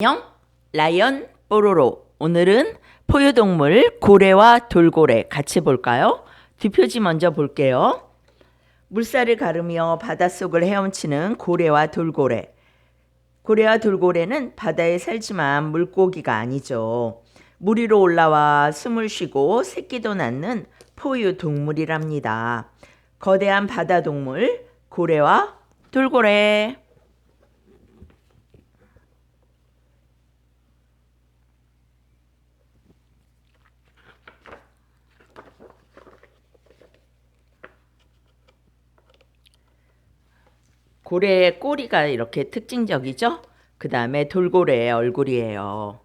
안녕 라이언 뽀로로 오늘은 포유동물 고래와 돌고래 같이 볼까요? 뒷표지 먼저 볼게요. 물살을 가르며 바닷속을 헤엄치는 고래와 돌고래. 고래와 돌고래는 바다에 살지만 물고기가 아니죠. 물 위로 올라와 숨을 쉬고 새끼도 낳는 포유 동물이랍니다. 거대한 바다 동물 고래와 돌고래. 고래의 꼬리가 이렇게 특징적이죠? 그 다음에 돌고래의 얼굴이에요.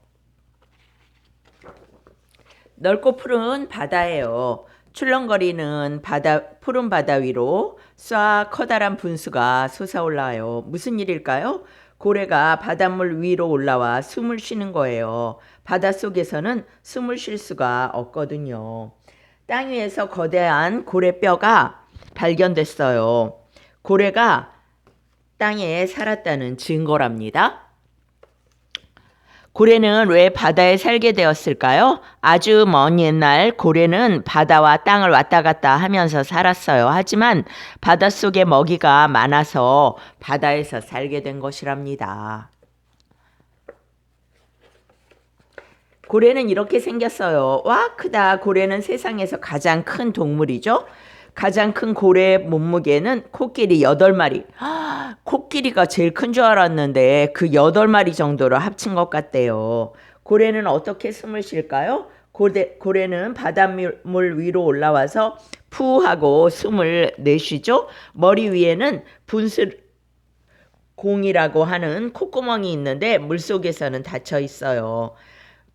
넓고 푸른 바다예요. 출렁거리는 바다, 푸른 바다 위로 쏴 커다란 분수가 솟아올라요. 무슨 일일까요? 고래가 바닷물 위로 올라와 숨을 쉬는 거예요. 바닷속에서는 숨을 쉴 수가 없거든요. 땅 위에서 거대한 고래뼈가 발견됐어요. 고래가 땅에 살았다는 증거랍니다. 고래는 왜 바다에 살게 되었을까요? 아주 먼 옛날 고래는 바다와 땅을 왔다 갔다 하면서 살았어요. 하지만 바닷속에 먹이가 많아서 바다에서 살게 된 것이랍니다. 고래는 이렇게 생겼어요. 와, 크다. 고래는 세상에서 가장 큰 동물이죠. 가장 큰 고래의 몸무게는 코끼리 8마리. 아, 코끼리가 제일 큰 줄 알았는데 그 8마리 정도로 합친 것 같대요. 고래는 어떻게 숨을 쉴까요? 고래, 고래는 바닷물 위로 올라와서 푸 하고 숨을 내쉬죠. 머리 위에는 분수 공이라고 하는 콧구멍이 있는데 물속에서는 닫혀 있어요.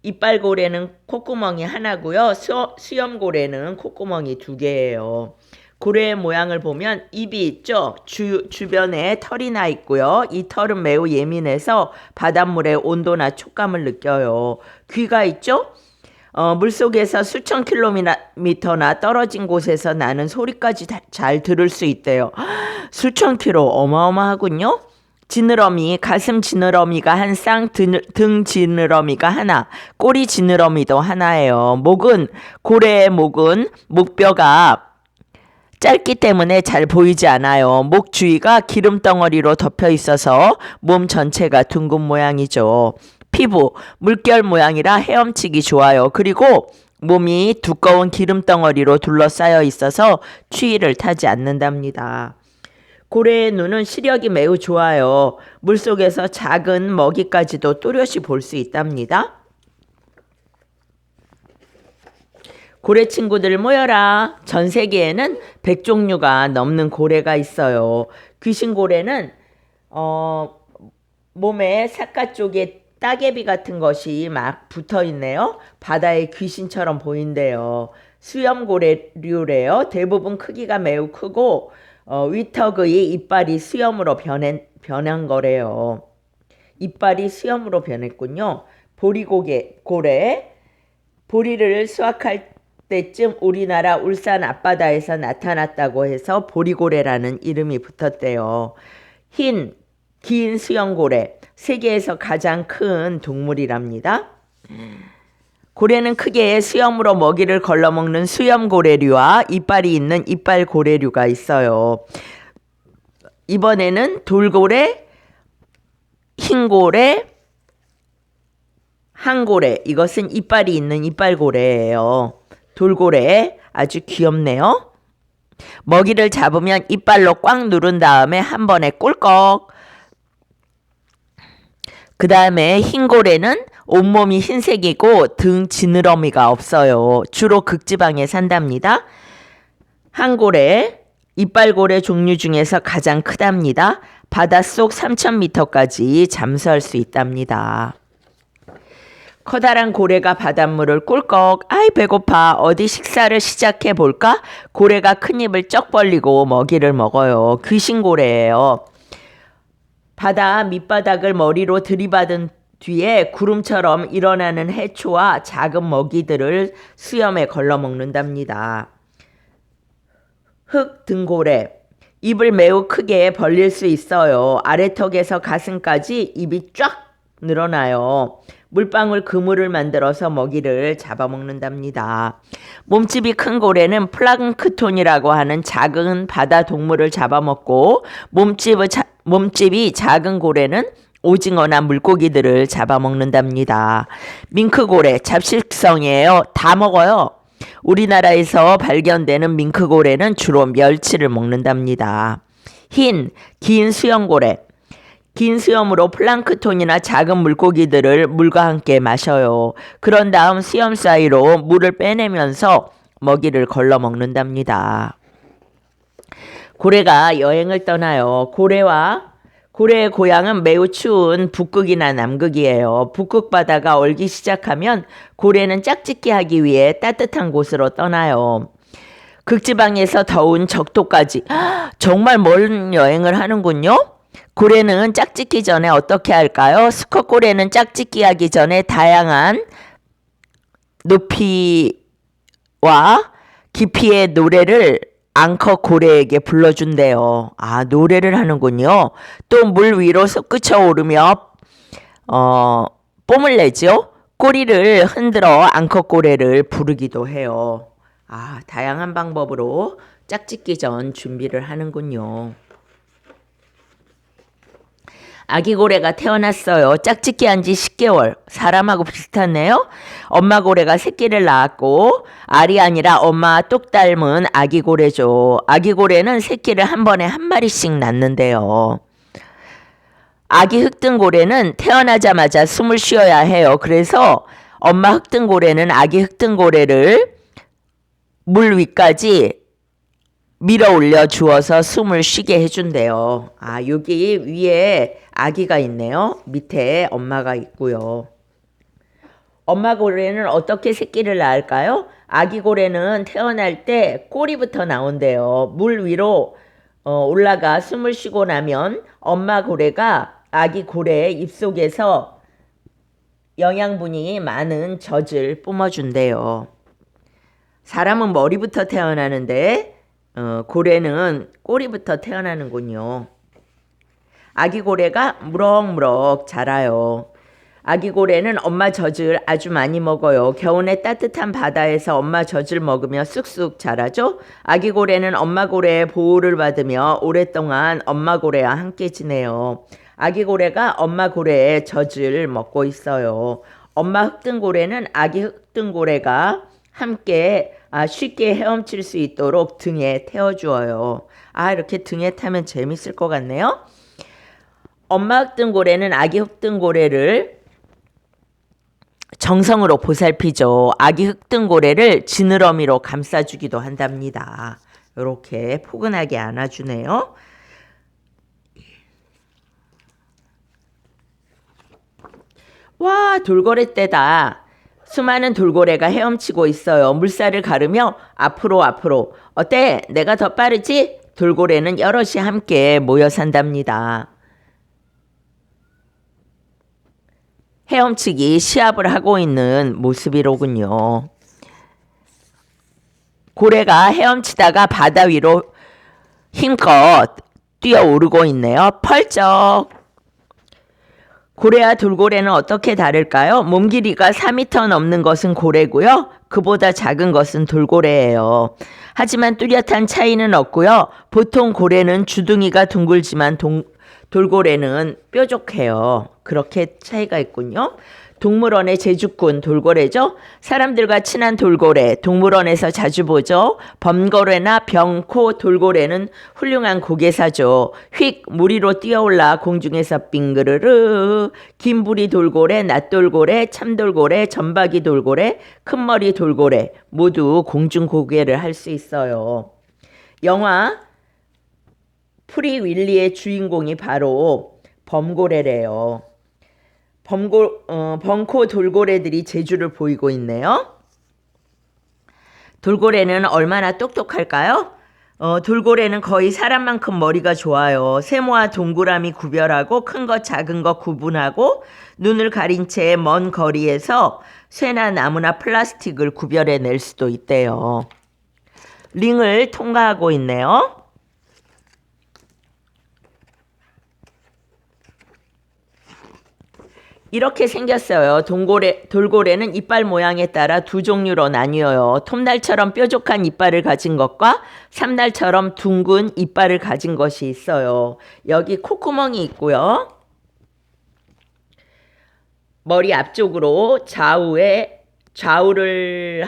이빨고래는 콧구멍이 하나고요. 수, 수염고래는 콧구멍이 두 개예요. 고래의 모양을 보면 입이 있죠. 주, 주변에 털이 나 있고요. 이 털은 매우 예민해서 바닷물의 온도나 촉감을 느껴요. 귀가 있죠. 어, 물속에서 수천 킬로미터나 떨어진 곳에서 나는 소리까지 잘 들을 수 있대요. 수천 킬로 어마어마하군요. 지느러미, 가슴 지느러미가 한 쌍, 등, 등 지느러미가 하나, 꼬리 지느러미도 하나예요. 목은, 고래의 목은, 목뼈가 짧기 때문에 잘 보이지 않아요. 목 주위가 기름 덩어리로 덮여 있어서 몸 전체가 둥근 모양이죠. 피부, 물결 모양이라 헤엄치기 좋아요. 그리고 몸이 두꺼운 기름 덩어리로 둘러싸여 있어서 추위를 타지 않는답니다. 고래의 눈은 시력이 매우 좋아요. 물속에서 작은 먹이까지도 또렷이 볼 수 있답니다. 고래 친구들 모여라. 전 세계에는 100종류가 넘는 고래가 있어요. 귀신 고래는 어, 몸에 사카 쪽에 따개비 같은 것이 막 붙어 있네요. 바다의 귀신처럼 보인대요. 수염고래류래요. 대부분 크기가 매우 크고 어, 위턱의 이빨이 수염으로 변한, 변한 거래요. 이빨이 수염으로 변했군요. 보리고개, 고래, 보리를 수확할 때쯤 우리나라 울산 앞바다에서 나타났다고 해서 보리고래라는 이름이 붙었대요. 흰, 긴 수염고래, 세계에서 가장 큰 동물이랍니다. 고래는 크게 수염으로 먹이를 걸러먹는 수염고래류와 이빨이 있는 이빨고래류가 있어요. 이번에는 돌고래, 흰고래, 항고래. 이것은 이빨이 있는 이빨고래예요. 돌고래 아주 귀엽네요. 먹이를 잡으면 이빨로 꽉 누른 다음에 한 번에 꿀꺽. 그 다음에 흰고래는 온몸이 흰색이고 등 지느러미가 없어요. 주로 극지방에 산답니다. 항고래, 이빨고래 종류 중에서 가장 크답니다. 바닷속 3,000m까지 잠수할 수 있답니다. 커다란 고래가 바닷물을 꿀꺽 아이 배고파 어디 식사를 시작해 볼까? 고래가 큰 입을 쩍 벌리고 먹이를 먹어요. 귀신고래예요. 바다 밑바닥을 머리로 들이받은 뒤에 구름처럼 일어나는 해초와 작은 먹이들을 수염에 걸러 먹는답니다. 흙 등고래 입을 매우 크게 벌릴 수 있어요. 아래턱에서 가슴까지 입이 쫙 늘어나요. 물방울 그물을 만들어서 먹이를 잡아먹는답니다. 몸집이 큰 고래는 플랑크톤이라고 하는 작은 바다 동물을 잡아먹고 몸집을 자, 몸집이 작은 고래는 오징어나 물고기들을 잡아먹는답니다. 밍크고래 잡식성이에요. 다 먹어요. 우리나라에서 발견되는 밍크고래는 주로 멸치를 먹는답니다. 흰, 긴 수염고래. 긴 수염으로 플랑크톤이나 작은 물고기들을 물과 함께 마셔요. 그런 다음 수염 사이로 물을 빼내면서 먹이를 걸러 먹는답니다. 고래가 여행을 떠나요. 고래와 고래의 고향은 매우 추운 북극이나 남극이에요. 북극 바다가 얼기 시작하면 고래는 짝짓기 하기 위해 따뜻한 곳으로 떠나요. 극지방에서 더운 적도까지 정말 먼 여행을 하는군요. 고래는 짝짓기 전에 어떻게 할까요? 수컷 고래는 짝짓기 하기 전에 다양한 높이와 깊이의 노래를 앙컷 고래에게 불러준대요. 아, 노래를 하는군요. 또 물 위로 솟구쳐 오르며, 어, 뽐을 내죠. 꼬리를 흔들어 앙컷 고래를 부르기도 해요. 아, 다양한 방법으로 짝짓기 전 준비를 하는군요. 아기 고래가 태어났어요. 짝짓기 한 지 10개월. 사람하고 비슷하네요. 엄마 고래가 새끼를 낳았고 알이 아니라 엄마 똑 닮은 아기 고래죠. 아기 고래는 새끼를 한 번에 한 마리씩 낳는데요. 아기 흑등고래는 태어나자마자 숨을 쉬어야 해요. 그래서 엄마 흑등고래는 아기 흑등고래를 물 위까지 밀어 올려 주어서 숨을 쉬게 해준대요. 아, 여기 위에 아기가 있네요. 밑에 엄마가 있고요. 엄마 고래는 어떻게 새끼를 낳을까요? 아기 고래는 태어날 때 꼬리부터 나온대요. 물 위로 어, 올라가 숨을 쉬고 나면 엄마 고래가 아기 고래의 입속에서 영양분이 많은 젖을 뿜어준대요. 사람은 머리부터 태어나는데 어, 고래는 꼬리부터 태어나는군요. 아기 고래가 무럭무럭 자라요. 아기 고래는 엄마 젖을 아주 많이 먹어요. 겨울에 따뜻한 바다에서 엄마 젖을 먹으며 쑥쑥 자라죠. 아기 고래는 엄마 고래의 보호를 받으며 오랫동안 엄마 고래와 함께 지내요. 아기 고래가 엄마 고래의 젖을 먹고 있어요. 엄마 흑등고래는 아기 흑등고래가 함께 아, 쉽게 헤엄칠 수 있도록 등에 태워주어요. 아, 이렇게 등에 타면 재밌을 것 같네요. 엄마 흑등고래는 아기 흑등고래를 정성으로 보살피죠. 아기 흑등고래를 지느러미로 감싸주기도 한답니다. 이렇게 포근하게 안아주네요. 와, 돌고래 때다. 수많은 돌고래가 헤엄치고 있어요. 물살을 가르며 앞으로 앞으로. 어때? 내가 더 빠르지? 돌고래는 여럿이 함께 모여 산답니다. 헤엄치기 시합을 하고 있는 모습이로군요. 고래가 헤엄치다가 바다 위로 힘껏 뛰어오르고 있네요. 펄쩍. 고래와 돌고래는 어떻게 다를까요? 몸 길이가 4m 넘는 것은 고래고요. 그보다 작은 것은 돌고래예요. 하지만 뚜렷한 차이는 없고요. 보통 고래는 주둥이가 둥글지만 동, 돌고래는 뾰족해요. 그렇게 차이가 있군요. 동물원의 제주꾼 돌고래죠. 사람들과 친한 돌고래 동물원에서 자주 보죠. 범고래나 병코 돌고래는 훌륭한 고개사죠. 휙 무리로 뛰어올라 공중에서 빙그르르 긴부리 돌고래, 낫돌고래, 참돌고래, 점박이 돌고래, 큰머리 돌고래 모두 공중 고개를 할 수 있어요. 영화 프리 윌리의 주인공이 바로 범고래래요. 범고, 어, 벙코 돌고래들이 재주를 보이고 있네요. 돌고래는 얼마나 똑똑할까요? 어, 돌고래는 거의 사람만큼 머리가 좋아요. 세모와 동그라미 구별하고 큰 것 작은 것 구분하고 눈을 가린 채 먼 거리에서 쇠나 나무나 플라스틱을 구별해 낼 수도 있대요. 링을 통과하고 있네요. 이렇게 생겼어요. 동고래, 돌고래는 이빨 모양에 따라 두 종류로 나뉘어요. 톱날처럼 뾰족한 이빨을 가진 것과 삼날처럼 둥근 이빨을 가진 것이 있어요. 여기 콧구멍이 있고요. 머리 앞쪽으로 좌우에 좌우를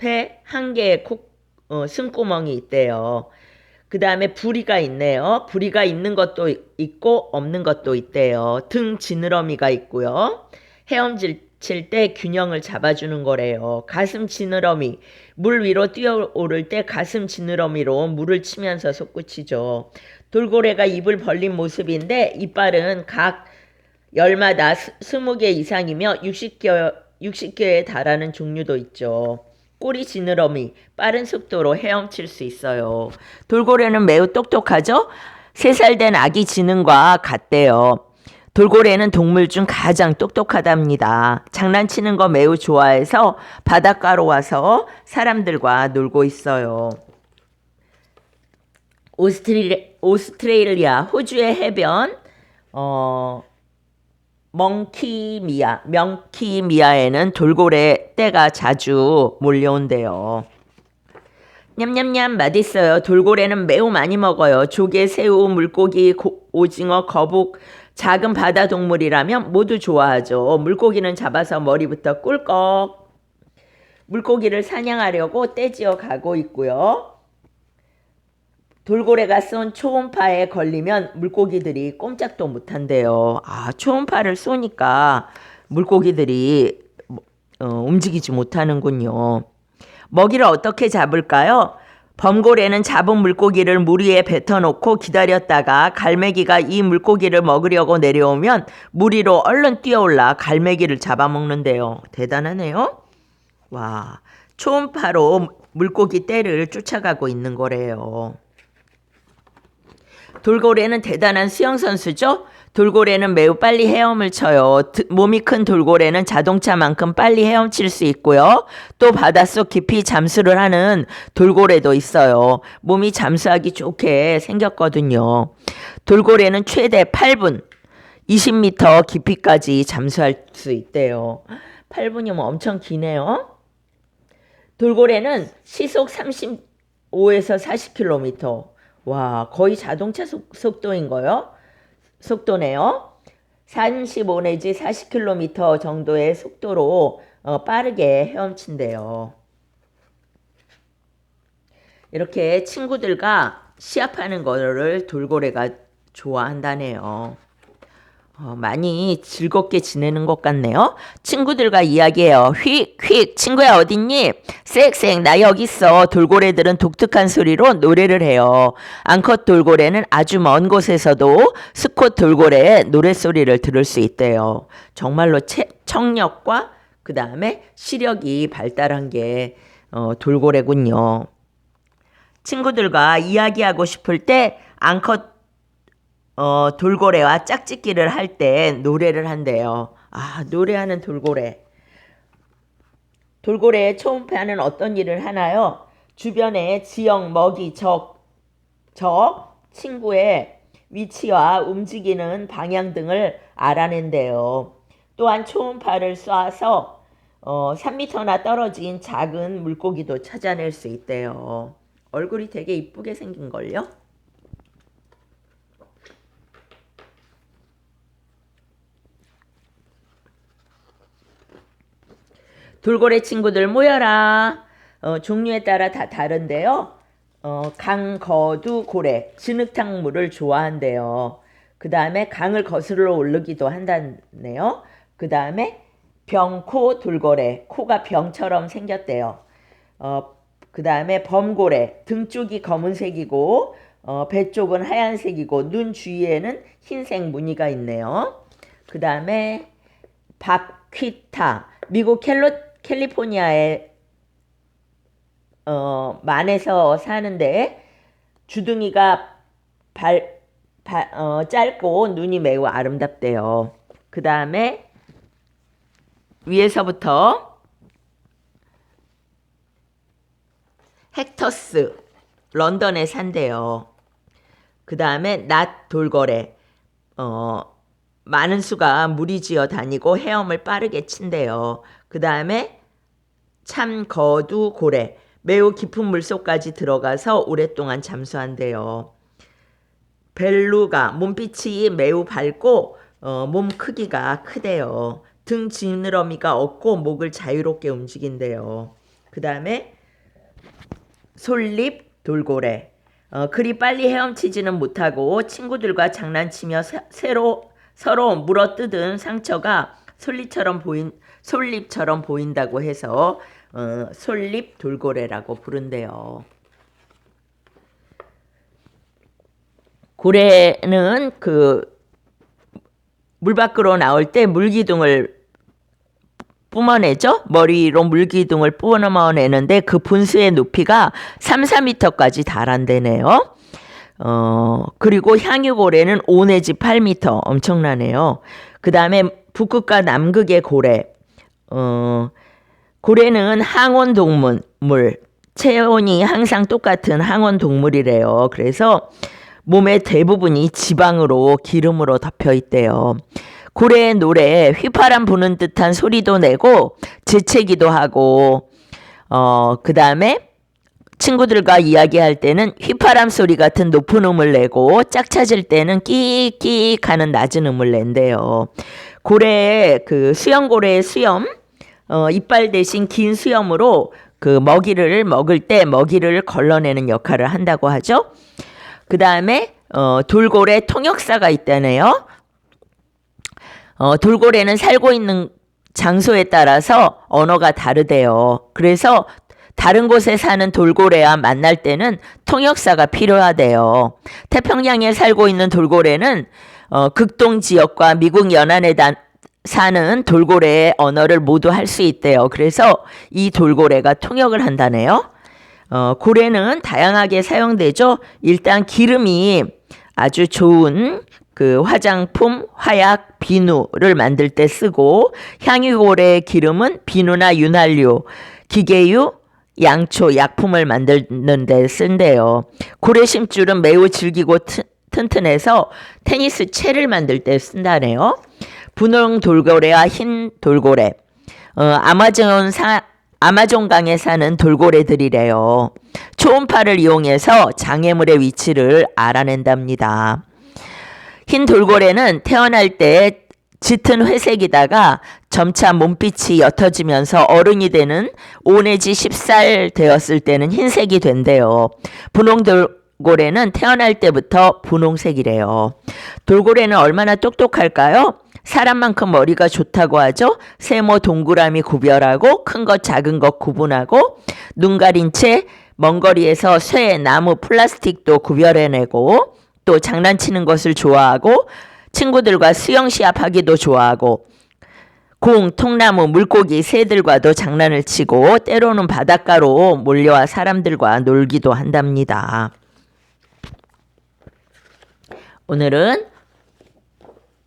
합해 한 개의 코, 어, 숨구멍이 있대요. 그 다음에 부리가 있네요. 부리가 있는 것도 있고 없는 것도 있대요. 등 지느러미가 있고요. 헤엄질 칠 때 균형을 잡아주는 거래요. 가슴 지느러미 물 위로 뛰어오를 때 가슴 지느러미로 물을 치면서 솟구치죠. 돌고래가 입을 벌린 모습인데 이빨은 각 열마다 스- 20개 이상이며 60개, 60개에 달하는 종류도 있죠. 꼬리 지느러미 빠른 속도로 헤엄칠 수 있어요. 돌고래는 매우 똑똑하죠? 3살 된 아기 지능과 같대요. 돌고래는 동물 중 가장 똑똑하답니다. 장난치는 거 매우 좋아해서 바닷가로 와서 사람들과 놀고 있어요. 오스트레일리아, 오스트레일리아 호주의 해변 어, 멍키미아, 명키미아에는 돌고래 떼가 자주 몰려온대요. 냠냠냠 맛있어요. 돌고래는 매우 많이 먹어요. 조개, 새우, 물고기, 고- 오징어, 거북, 작은 바다 동물이라면 모두 좋아하죠. 물고기는 잡아서 머리부터 꿀꺽. 물고기를 사냥하려고 떼지어 가고 있고요. 돌고래가 쏜 초음파에 걸리면 물고기들이 꼼짝도 못한대요. 아, 초음파를 쏘니까 물고기들이 어, 움직이지 못하는군요. 먹이를 어떻게 잡을까요? 범고래는 잡은 물고기를 물 위에 뱉어놓고 기다렸다가 갈매기가 이 물고기를 먹으려고 내려오면 물 위로 얼른 뛰어올라 갈매기를 잡아먹는데요. 대단하네요. 와, 초음파로 물고기 떼를 쫓아가고 있는 거래요. 돌고래는 대단한 수영선수죠? 돌고래는 매우 빨리 헤엄을 쳐요. 드- 몸이 큰 돌고래는 자동차만큼 빨리 헤엄칠 수 있고요. 또 바닷속 깊이 잠수를 하는 돌고래도 있어요. 몸이 잠수하기 좋게 생겼거든요. 돌고래는 최대 8분, 20m 깊이까지 잠수할 수 있대요. 8분이면 엄청 기네요. 돌고래는 시속 35에서 40km. 와, 거의 자동차 속, 속도인 거요? 속도네요. 35 내지 40km 정도의 속도로 어, 빠르게 헤엄친대요. 이렇게 친구들과 시합하는 거를 돌고래가 좋아한다네요. 어, 많이 즐겁게 지내는 것 같네요. 친구들과 이야기해요. 휙, 휙, 친구야 어딨니? 쌕쌕, 나 여기 있어. 돌고래들은 독특한 소리로 노래를 해요. 앙컷 돌고래는 아주 먼 곳에서도 스콧 돌고래의 노랫소리를 들을 수 있대요. 정말로 체, 청력과 그 다음에 시력이 발달한 게 어, 돌고래군요. 친구들과 이야기하고 싶을 때 앙컷 어, 돌고래와 짝짓기를 할 때 노래를 한대요. 아, 노래하는 돌고래. 돌고래의 초음파는 어떤 일을 하나요? 주변의 지형, 먹이, 적, 적, 친구의 위치와 움직이는 방향 등을 알아낸대요. 또한 초음파를 쏴서 어, 3m나 떨어진 작은 물고기도 찾아낼 수 있대요. 얼굴이 되게 이쁘게 생긴걸요? 돌고래 친구들 모여라. 어, 종류에 따라 다 다른데요. 어, 강거두 고래, 진흙탕 물을 좋아한대요. 그 다음에 강을 거슬러 오르기도 한다네요. 그 다음에 병코 돌고래, 코가 병처럼 생겼대요. 어, 그 다음에 범고래, 등 쪽이 검은색이고 어, 배 쪽은 하얀색이고 눈 주위에는 흰색 무늬가 있네요. 그 다음에 바퀴타, 미국 캘로, 캘리포니아의 어, 만에서 사는데 주둥이가 발, 발 어, 짧고 눈이 매우 아름답대요. 그 다음에 위에서부터 헥터스 런던에 산대요. 그 다음에 낫 돌고래 어, 많은 수가 무리지어 다니고 헤엄을 빠르게 친대요. 그 다음에 참 거두 고래 매우 깊은 물속까지 들어가서 오랫동안 잠수한대요. 벨루가 몸빛이 매우 밝고 어, 몸 크기가 크대요. 등 지느러미가 없고 목을 자유롭게 움직인대요. 그 다음에 솔잎 돌고래 어, 그리 빨리 헤엄치지는 못하고 친구들과 장난치며 새- 새로 서로 물어뜯은 상처가 솔잎처럼 보인 솔잎처럼 보인다고 해서 어, 솔잎 돌고래라고 부른대요. 고래는 그 물 밖으로 나올 때 물기둥을 뿜어내죠. 머리로 물기둥을 뿜어내는데 그 분수의 높이가 3, 4미터까지 달한대네요. 어, 그리고 향유고래는 5 내지 8미터 엄청나네요. 그 다음에 북극과 남극의 고래. 어, 고래는 항온 동물, 체온이 항상 똑같은 항온 동물이래요. 그래서 몸의 대부분이 지방으로 기름으로 덮여 있대요. 고래의 노래에 휘파람 부는 듯한 소리도 내고 재채기도 하고 어 그다음에 친구들과 이야기할 때는 휘파람 소리 같은 높은 음을 내고 짝 찾을 때는 끼익끼익 하는 낮은 음을 낸대요. 고래의 그 수염고래의 수염 어 이빨 대신 긴 수염으로 그 먹이를 먹을 때 먹이를 걸러내는 역할을 한다고 하죠. 그 다음에 어, 돌고래 통역사가 있다네요. 어, 돌고래는 살고 있는 장소에 따라서 언어가 다르대요. 그래서 다른 곳에 사는 돌고래와 만날 때는 통역사가 필요하대요. 태평양에 살고 있는 돌고래는 어, 극동 지역과 미국 연안에 다, 사는 돌고래의 언어를 모두 할 수 있대요. 그래서 이 돌고래가 통역을 한다네요. 어, 고래는 다양하게 사용되죠. 일단 기름이 아주 좋은 그 화장품, 화약, 비누를 만들 때 쓰고 향유고래의 기름은 비누나 윤활유, 기계유, 양초, 약품을 만드는 데 쓴대요. 고래 심줄은 매우 질기고 튼, 튼튼해서 테니스 채를 만들 때 쓴다네요. 분홍 돌고래와 흰 돌고래, 어, 아마존 사, 아마존 강에 사는 돌고래들이래요. 초음파를 이용해서 장애물의 위치를 알아낸답니다. 흰 돌고래는 태어날 때 짙은 회색이다가 점차 몸빛이 옅어지면서 어른이 되는 5 내지 10살 되었을 때는 흰색이 된대요. 분홍 돌고래는 태어날 때부터 분홍색이래요. 돌고래는 얼마나 똑똑할까요? 사람만큼 머리가 좋다고 하죠. 세모 동그라미 구별하고 큰 것 작은 것 구분하고 눈 가린 채 먼 거리에서 쇠, 나무, 플라스틱도 구별해내고 또 장난치는 것을 좋아하고 친구들과 수영 시합하기도 좋아하고 공, 통나무, 물고기, 새들과도 장난을 치고 때로는 바닷가로 몰려와 사람들과 놀기도 한답니다. 오늘은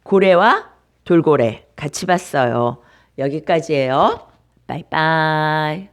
고래와 돌고래 같이 봤어요. 여기까지예요. 바이바이.